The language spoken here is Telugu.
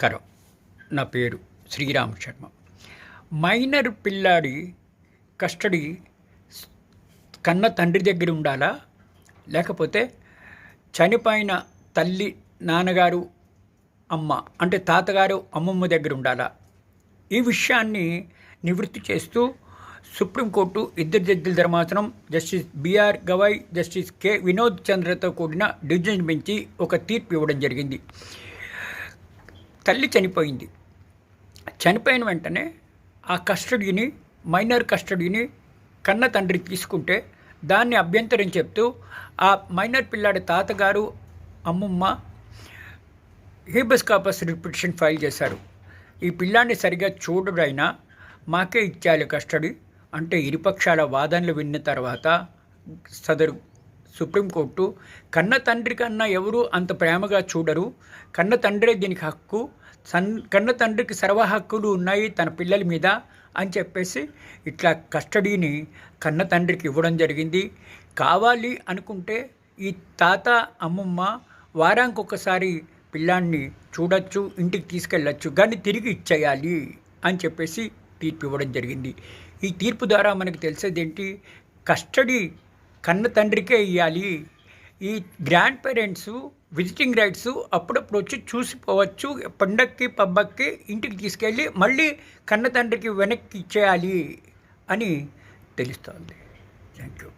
నమస్కారం. నా పేరు శ్రీరామ్ శర్మ. మైనర్ పిల్లాడి కస్టడీ కన్న తండ్రి దగ్గర ఉండాలా? లేకపోతే చనిపోయిన తల్లి నాన్నగారు అమ్మ అంటే తాతగారు అమ్మమ్మ దగ్గర ఉండాలా? ఈ విషయాన్ని నివృత్తి చేస్తూ సుప్రీంకోర్టు ఇద్దరు జడ్జిల ధర్మాసనం justice B R Gavai justice K. Vinod చంద్రతో కూడిన డివిజన్ బెంచి ఒక తీర్పు ఇవ్వడం జరిగింది. తల్లి చనిపోయింది. చనిపోయిన వెంటనే ఆ కస్టడీని మైనర్ కస్టడీని కన్న తండ్రి తీసుకుంటే దాన్ని అభ్యంతరం చెప్తూ ఆ మైనర్ పిల్లాడి తాతగారు అమ్మమ్మ హీబస్ కాపస్ రిపిటిషన్ ఫైల్ చేశారు. ఈ పిల్లాన్ని సరిగా చూడడైనా మాకే ఇచ్చాలి కస్టడీ అంటే ఇరుపక్షాల వాదనలు విన్న తర్వాత సదరు సుప్రీంకోర్టు కన్న తండ్రి కన్నా ఎవరు అంత ప్రేమగా చూడరు. కన్న తండ్రే దీనికి హక్కు. సన్ కన్న తండ్రికి సర్వ హక్కులు ఉన్నాయి తన పిల్లల మీద అని చెప్పేసి ఇట్లా కస్టడీని కన్న తండ్రికి ఇవ్వడం జరిగింది. కావాలి అనుకుంటే ఈ తాత అమ్మమ్మ వారానికి ఒకసారి పిల్లాన్ని చూడొచ్చు ఇంటికి తీసుకెళ్ళచ్చు కానీ తిరిగి ఇచ్చేయాలి అని చెప్పేసి తీర్పు ఇవ్వడం జరిగింది. ఈ తీర్పు ద్వారా మనకు తెలిసేది ఏంటి కస్టడీ కన్న తండ్రికే ఇవ్వాలి ఈ గ్రాండ్ పేరెంట్స్ విజిటింగ్ రైట్స్ అప్పుడప్పుడు వచ్చి చూసిపోవచ్చు. పండక్కి పబ్బక్కి ఇంటికి తీసుకెళ్ళి మళ్ళీ కన్న తండ్రికి వెనక్కి ఇచ్చేయాలి అని తెలుస్తోంది. Thank you